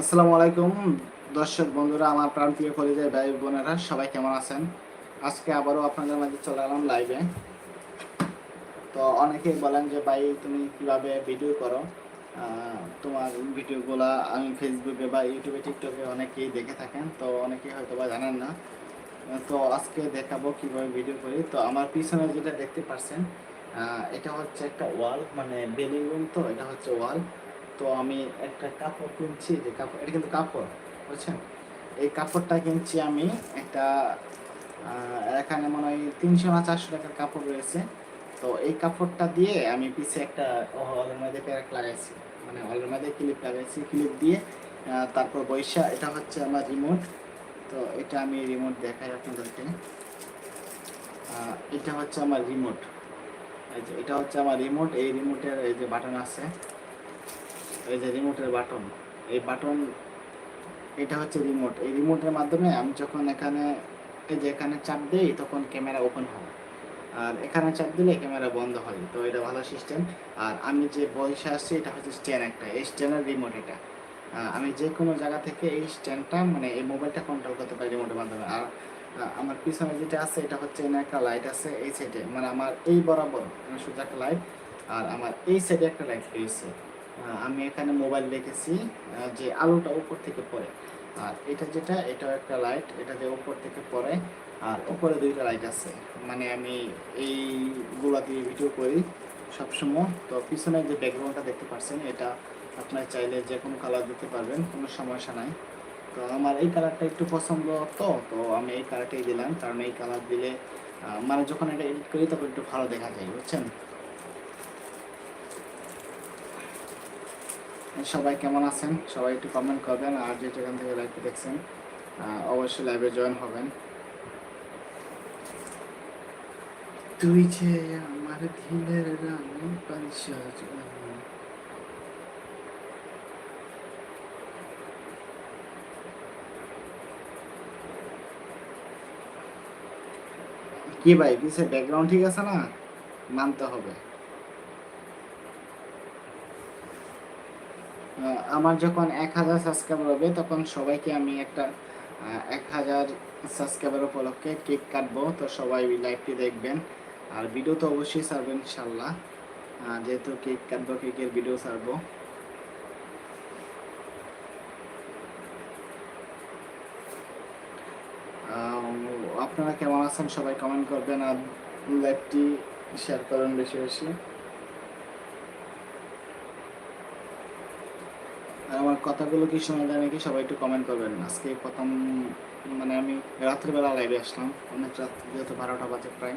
আসসালামু আলাইকুম, দর্শক বন্ধুরা, আমার প্রাণপ্রিয় কলেজের ভাই বোনেরা, সবাই কেমন আছেন? আজকে আবারও আপনাদের মাঝে চলে এলাম লাইভে তো অনেকেই বলেন যে, ভাই, তুমি কীভাবে ভিডিও করো? তোমার ভিডিওগুলা আমি ফেসবুকে বা ইউটিউবে টিকটকে অনেকেই দেখে থাকেন, তো অনেকেই হয়তো বা জানেন না। তো আজকে দেখাবো কীভাবে ভিডিও করি। তো আমার পিছনে যেটা দেখতে পাচ্ছেন এটা হচ্ছে একটা ওয়াল মানে বেলিং রুম তো, এটা হচ্ছে ওয়াল। তো আমি একটা কাপড় কিনছি, যে কাপড়, এটা কিন্তু কাপড়, বুঝছেন? এই কাপড়টা কিনছি আমি একটা এখানে মনে হয় তিনশো না চারশো টাকার কাপড় রয়েছে। তো এই কাপড়টা দিয়ে আমি পিছে একটা হলের মধ্যে প্যারেক লাগাইছি। মানে হলের মধ্যে ক্লিপ লাগাইছি, ক্লিপ দিয়ে তারপর বৈশা, এটা হচ্ছে আমার রিমোট। তো এটা আমি রিমোট দেখাই আপনাদেরকে। এটা হচ্ছে আমার রিমোট। এটা হচ্ছে আমার রিমোট এই রিমোটের এই যে বাটন আছে, এই যে রিমোটের বাটন এই বাটন এটা হচ্ছে রিমোট এই রিমোটের মাধ্যমে আমি যখন এখানে, এই যে এখানে চাপ দিই, তখন ক্যামেরা ওপেন হয়। আর এখানে চাপ দিলে ক্যামেরা বন্ধ হয়, তো এটা ভালো সিস্টেম আর আমি যে বয়সে আসছি এটা হচ্ছে স্ট্যান্ড একটা, এই স্ট্যান্ডের রিমোট এটা। আমি যে কোনো জায়গা থেকে এই স্ট্যান্ডটা মানে এই মোবাইলটা কন্ট্রোল করতে পারি রিমোটের মাধ্যমে। আর আমার পিছনে যেটা আছে এটা হচ্ছে এখানে একটা লাইট আছে এই সাইডে মানে আমার এই বরাবর সোজা একটা লাইট আর আমার এই সাইডে একটা লাইট রয়েছে। আমি এখানে মোবাইল আহ, যে আলোটা উপর থেকে পড়ে। আর এটা যেটা এটাও একটা লাইট এটা যে উপর থেকে পড়ে আর উপরে দুইটা লাইট আছে। মানে আমি এইগুলা দিয়ে ভিডিও করি সবসময়। তো পিছনে যে ব্যাকগ্রাউন্ডটা দেখতে পাচ্ছেন এটা আপনার চাইলে যে কোনো কালার দিতে পারবেন কোনো সমস্যা নাই। তো আমার এই কালারটা একটু পছন্দ তো তো আমি এই কালারটাই দিলাম। কারণ এই কালার দিলে মানে যখন এটা এডিট করি তখন একটু ভালো দেখা যায়, বুঝছেন? সবাই কেমন আছেন? সবাই একটু কমেন্ট করবেন আর যে যেখান থেকে লাইভে দেখছেন অবশ্যই লাইভে জয়েন হবেন। তুই যে আমার দিলের রানী পাইসা কি ভাই কিসে ব্যাকগ্রাউন্ড ঠিক আছে না? মানতে হবে। আমার যখন এক হাজার সাবস্ক্রাইবার হবে, তখন সবাইকে আমি একটা এক হাজার সাবস্ক্রাইবার উপলক্ষে কেক কাটবো। তো সবাই লাইভটি দেখবেন। আর ভিডিও তো অবশ্যই ছাড়বেন, ইনশাল্লাহ। যেহেতু কেক কাটবো, কেকের ভিডিও ছাড়বো। আপনারা কেমন আছেন? সবাই কমেন্ট করবেন আর লাইভটি শেয়ার করবেন বেশি বেশি। আর আমার কথাগুলো কি শোনা যায় নাকি সবাই একটু কমেন্ট করবেন। আজকে প্রথম মানে আমি রাত্রিবেলা লাইভে আসলাম। অনেক রাত, যেহেতু বারোটা বাজে প্রায়।